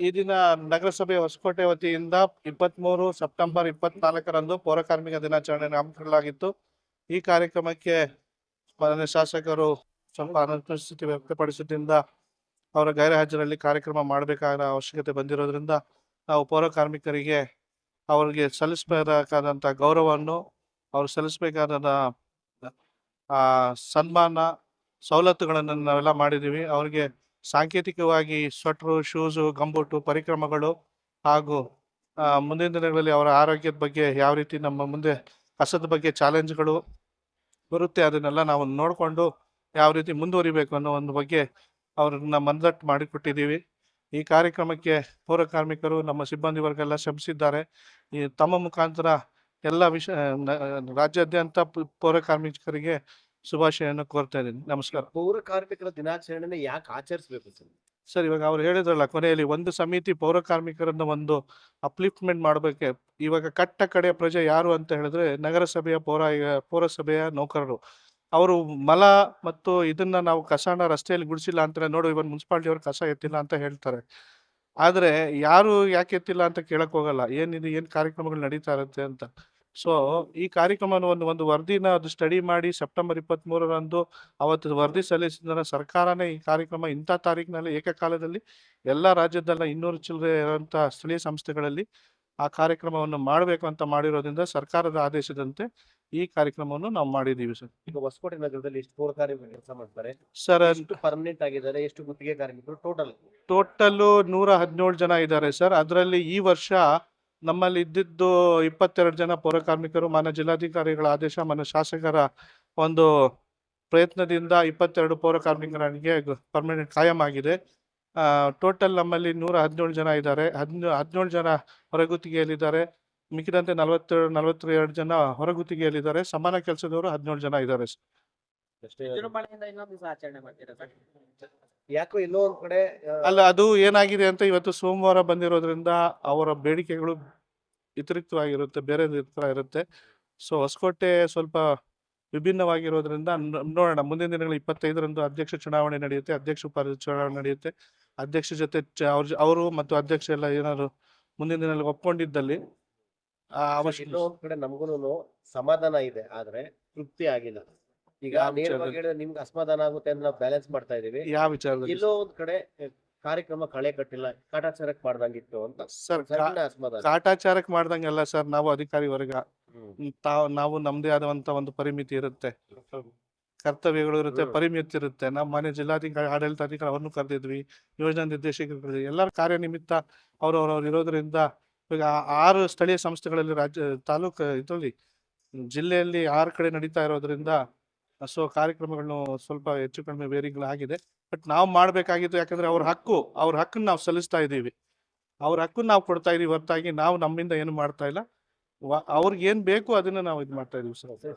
ಈ ದಿನ ನಗರಸಭೆ ಹೊಸಕೋಟೆ ವತಿಯಿಂದ ಇಪ್ಪತ್ಮೂರು ಸೆಪ್ಟೆಂಬರ್ ಇಪ್ಪತ್ನಾಲ್ಕರಂದು ಪೌರಕಾರ್ಮಿಕ ದಿನಾಚರಣೆ ಹಮ್ಮಿಕೊಳ್ಳಲಾಗಿತ್ತು. ಈ ಕಾರ್ಯಕ್ರಮಕ್ಕೆ ಮಾನ್ಯ ಶಾಸಕರು ಸ್ವಲ್ಪ ಅನುಪಸ್ಥಿತಿ ವ್ಯಕ್ತಪಡಿಸಿದ್ದರಿಂದ ಅವರ ಗೈರಹಾಜರಲ್ಲಿ ಕಾರ್ಯಕ್ರಮ ಮಾಡಬೇಕಾದ ಅವಶ್ಯಕತೆ ಬಂದಿರೋದ್ರಿಂದ ನಾವು ಪೌರ ಕಾರ್ಮಿಕರಿಗೆ ಅವರಿಗೆ ಸಲ್ಲಿಸಬೇಕಾದಂಥ ಗೌರವವನ್ನು ಅವ್ರು ಸಲ್ಲಿಸಬೇಕಾದ ಸನ್ಮಾನ ಸವಲತ್ತುಗಳನ್ನು ನಾವೆಲ್ಲ ಮಾಡಿದ್ದೀವಿ. ಅವರಿಗೆ ಸಾಂಕೇತಿಕವಾಗಿ ಸ್ವೆಟ್ರು ಶೂಸು ಗಂಬೂಟು ಪರಿಕ್ರಮಗಳು ಹಾಗೂ ಮುಂದಿನ ದಿನಗಳಲ್ಲಿ ಅವರ ಆರೋಗ್ಯದ ಬಗ್ಗೆ ಯಾವ ರೀತಿ ನಮ್ಮ ಮುಂದೆ ಕಸದ ಬಗ್ಗೆ ಚಾಲೆಂಜ್ಗಳು ಬರುತ್ತೆ ಅದನ್ನೆಲ್ಲ ನಾವು ನೋಡಿಕೊಂಡು ಯಾವ ರೀತಿ ಮುಂದುವರಿಬೇಕು ಅನ್ನೋ ಒಂದು ಬಗ್ಗೆ ಅವ್ರನ್ನ ಮನದಟ್ಟು ಮಾಡಿಕೊಟ್ಟಿದ್ದೀವಿ. ಈ ಕಾರ್ಯಕ್ರಮಕ್ಕೆ ಪೌರ ಕಾರ್ಮಿಕರು, ನಮ್ಮ ಸಿಬ್ಬಂದಿ ವರ್ಗ ಎಲ್ಲ ಶ್ರಮಿಸಿದ್ದಾರೆ. ಈ ತಮ್ಮ ಮುಖಾಂತರ ಎಲ್ಲ ವಿಷ ರಾಜ್ಯಾದ್ಯಂತ ಪೌರ ಕಾರ್ಮಿಕರಿಗೆ ಶುಭಾಶಯವನ್ನು ಕೋರ್ತಾ ಇದ್ದೀನಿ. ನಮಸ್ಕಾರ. ಪೌರ ಕಾರ್ಮಿಕರ ದಿನಾಚರಣೆನ ಯಾಕೆ ಆಚರಿಸಬೇಕು ಸರ್? ಸರ್ ಇವಾಗ ಅವ್ರು ಹೇಳಿದ್ರಲ್ಲ ಕೊನೆಯಲ್ಲಿ ಒಂದು ಸಮಿತಿ ಪೌರ ಕಾರ್ಮಿಕರನ್ನ ಒಂದು ಅಪ್ಲಿಫ್ಟ್ಮೆಂಟ್ ಮಾಡಬೇಕೆ. ಇವಾಗ ಕಟ್ಟ ಕಡೆಯ ಪ್ರಜೆ ಯಾರು ಅಂತ ಹೇಳಿದ್ರೆ ನಗರಸಭೆಯ ಪೌರ ಪೌರಸಭೆಯ ನೌಕರರು. ಅವರು ಮಲ ಮತ್ತು ಇದನ್ನ ನಾವು ಕಸನ ರಸ್ತೆಯಲ್ಲಿ ಗುಡಿಸಿಲ್ಲ ಅಂತ ನೋಡು ಇವನ್ ಮುನ್ಸಿಪಾಲ್ಟಿ ಅವ್ರು ಕಸ ಎತ್ತಿಲ್ಲ ಅಂತ ಹೇಳ್ತಾರೆ. ಆದ್ರೆ ಯಾರು ಯಾಕೆ ಎತ್ತಿಲ್ಲ ಅಂತ ಕೇಳಕ್ ಹೋಗಲ್ಲ. ಏನಿದೆ ಏನ್ ಕಾರ್ಯಕ್ರಮಗಳು ನಡೀತಾ ಇರುತ್ತೆ ಅಂತ. ಸೊ ಈ ಕಾರ್ಯಕ್ರಮವನ್ನು ಒಂದು ಒಂದು ವರದಿನ ಅದು ಸ್ಟಡಿ ಮಾಡಿ ಸೆಪ್ಟೆಂಬರ್ ಇಪ್ಪತ್ತ್ ಮೂರರಂದು ಅವತ್ತು ವರದಿ ಸಲ್ಲಿಸಿದ ಸರ್ಕಾರನೇ ಈ ಕಾರ್ಯಕ್ರಮ ಇಂಥ ತಾರೀಕಿನಲ್ಲಿ ಏಕಕಾಲದಲ್ಲಿ ಎಲ್ಲ ರಾಜ್ಯದಲ್ಲ ಇನ್ನೂರು ಚಿಲ್ಲರೆ ಇರುವಂಥ ಸ್ಥಳೀಯ ಸಂಸ್ಥೆಗಳಲ್ಲಿ ಆ ಕಾರ್ಯಕ್ರಮವನ್ನು ಮಾಡಬೇಕು ಅಂತ ಮಾಡಿರೋದ್ರಿಂದ ಸರ್ಕಾರದ ಆದೇಶದಂತೆ ಈ ಕಾರ್ಯಕ್ರಮವನ್ನು ನಾವು ಮಾಡಿದ್ದೀವಿ ಸರ್. ಈಗ ಹೊಸಕೋಟೆ ನಗರದಲ್ಲಿ ಎಷ್ಟು ಪೌರ ಕಾರ್ಮಿಕರು ಕೆಲಸ ಮಾಡ್ತಾರೆ? ಸರ್ ಎಷ್ಟು ಪರ್ಮನೆಂಟ್ ಆಗಿದ್ದಾರೆ? ಎಷ್ಟು ಗುತ್ತಿಗೆ ಕಾರ್ಮಿಕರು? ಟೋಟಲ್ ಟೋಟಲ್ ನೂರ ಹದಿನೇಳು ಜನ ಇದ್ದಾರೆ ಸರ್. ಅದರಲ್ಲಿ ಈ ವರ್ಷ ನಮ್ಮಲ್ಲಿ ಇದ್ದಿದ್ದು ಇಪ್ಪತ್ತೆರಡು ಜನ ಪೌರ ಕಾರ್ಮಿಕರು, ಮಾನ್ಯ ಜಿಲ್ಲಾಧಿಕಾರಿಗಳ ಆದೇಶ, ಮಾನ್ಯ ಶಾಸಕರ ಒಂದು ಪ್ರಯತ್ನದಿಂದ ಇಪ್ಪತ್ತೆರಡು ಪೌರ ಕಾರ್ಮಿಕರಿಗೆ ಪರ್ಮನೆಂಟ್ ಕಾಯಂ ಆಗಿದೆ. ಟೋಟಲ್ ನಮ್ಮಲ್ಲಿ ನೂರ ಹದಿನೇಳು ಜನ ಇದ್ದಾರೆ. ಹದಿನ, ಹದಿನೇಳು ಜನ ಹೊರಗುತ್ತಿಗೆಯಲ್ಲಿದ್ದಾರೆ. ಮಿಕ್ಕಿದಂತೆ ನಲವತ್ತೆರಡು ನಲವತ್ತೆರಡು ಜನ ಹೊರಗುತ್ತಿಗೆಯಲ್ಲಿದ್ದಾರೆ. ಸಮಾನ ಕೆಲಸದವರು ಹದಿನೇಳು ಜನ ಇದ್ದಾರೆ ಯಾಕೋ ಎಲ್ಲೋ ಒಂದ್ ಕಡೆ ಅಲ್ಲ ಅದು ಏನಾಗಿದೆ ಅಂತ ಇವತ್ತು ಸೋಮವಾರ ಬಂದಿರೋದ್ರಿಂದ ಅವರ ಬೇಡಿಕೆಗಳು ವ್ಯತಿರಿಕ್ತವಾಗಿರುತ್ತೆ ಬೇರೆ ತರ ಇರುತ್ತೆ. ಸೊ ಹೊಸಕೋಟೆ ಸ್ವಲ್ಪ ವಿಭಿನ್ನವಾಗಿರೋದ್ರಿಂದ ನೋಡೋಣ. ಮುಂದಿನ ದಿನಗಳು ಇಪ್ಪತ್ತೈದರಂದು ಅಧ್ಯಕ್ಷ ಚುನಾವಣೆ ನಡೆಯುತ್ತೆ ಅಧ್ಯಕ್ಷ ಉಪಾಧ್ಯಕ್ಷ ಚುನಾವಣೆ ನಡೆಯುತ್ತೆ. ಅಧ್ಯಕ್ಷ ಜೊತೆ ಅವ್ರ ಅವರು ಮತ್ತು ಅಧ್ಯಕ್ಷ ಎಲ್ಲ ಏನಾದ್ರು ಮುಂದಿನ ದಿನಗಳಿಗೆ ಒಪ್ಕೊಂಡಿದ್ದಲ್ಲಿ ಆ ಅವಶ್ಯ ಕಡೆ ನಮ್ಗೂನು ಸಮಾಧಾನ ಇದೆ ಆದ್ರೆ ತೃಪ್ತಿ ಆಗಿಲ್ಲ. ಈಗ ನೇರವಾಗಿ? ಹೇಳಿದ್ರೆ ನಿಮ್ಗೆ ಅಸಮಾಧಾನ ಆಗುತ್ತೆ ಅಂತ ನಾವು ಬ್ಯಾಲೆನ್ಸ್ ಮಾಡ್ತಾ ಇದೀವಿ. ಯಾವ ವಿಚಾರದಲ್ಲಿ? ಎಲ್ಲೋ ಒಂದ್ ಕಡೆ ಕಾರ್ಯಕ್ರಮ ಕಳೆ ಕಟ್ಟಿಲ್ಲ ಕಾಟಾಚಾರಕ್ ಮಾಡ್ದಂಗಿತ್ತು ಅಂತ. ಸರ್ ಸಣ್ಣ ಅಸಮಾಧಾನ. ಕಾಟಾಚಾರಕ್ಕೆ ಮಾಡ್ದಂಗೆಲ್ಲ ಸರ್ ನಾವು ಅಧಿಕಾರಿ ವರ್ಗ. ಹ್ಮ್. ತಾವು ನಾವು ನಮ್ದೇ ಆದಂತ ಒಂದು ಪರಿಮಿತಿ ಇರುತ್ತೆ. ಕರ್ತವ್ಯಗಳು ಇರುತ್ತೆ ಹ್ಮ್. ಪರಿಮಿತಿ ಇರುತ್ತೆ. ನಮ್ಮ ಮನೆ ಜಿಲ್ಲಾಧಿಕಾರಿ ಆಡಳಿತಾಧಿಕಾರಿ ಅವ್ರನ್ನು ಕರೆದಿದ್ವಿ ಯೋಜನಾ ನಿರ್ದೇಶಕರು ಕರೆದಿದ್ವಿ. ಎಲ್ಲರ ಕಾರ್ಯನಿಮಿತ್ತ ಅವ್ರವ್ರವ್ರು ಇರೋದ್ರಿಂದ ಈಗ ಆ- ಆರು ಸ್ಥಳೀಯ ಸಂಸ್ಥೆಗಳಲ್ಲಿ ರಾಜ್ಯ ತಾಲೂಕು ಇದರಲ್ಲಿ ಜಿಲ್ಲೆಯಲ್ಲಿ ಆರು ಕಡೆ ನಡೀತಾ ಇರೋದ್ರಿಂದ ಸೊ ಕಾರ್ಯಕ್ರಮಗಳನ್ನು ಸ್ವಲ್ಪ ಹೆಚ್ಚು ಕಡಿಮೆ ವೇರಿಗಳಾಗಿದೆ ಬಟ್ ನಾವು ಮಾಡಬೇಕಾಗಿತ್ತು ಯಾಕಂದ್ರೆ ಅವ್ರ ಹಕ್ಕು, ಅವ್ರ ಹಕ್ಕನ್ನು ನಾವು ಸಲ್ಲಿಸ್ತಾ ಇದ್ದೀವಿ. ಅವ್ರ ಹಕ್ಕನ್ನು ನಾವು ಕೊಡ್ತಾ ಇದೀವಿ ಹೊರತಾಗಿ. ನಾವು ನಮ್ಮಿಂದ ಏನು ಮಾಡ್ತಾ ಇಲ್ಲ. ಅವ್ರಿಗೆ ಏನ್ ಬೇಕು ಅದನ್ನ ನಾವು ಇದು ಮಾಡ್ತಾ ಇದೀವಿ ಸರ್.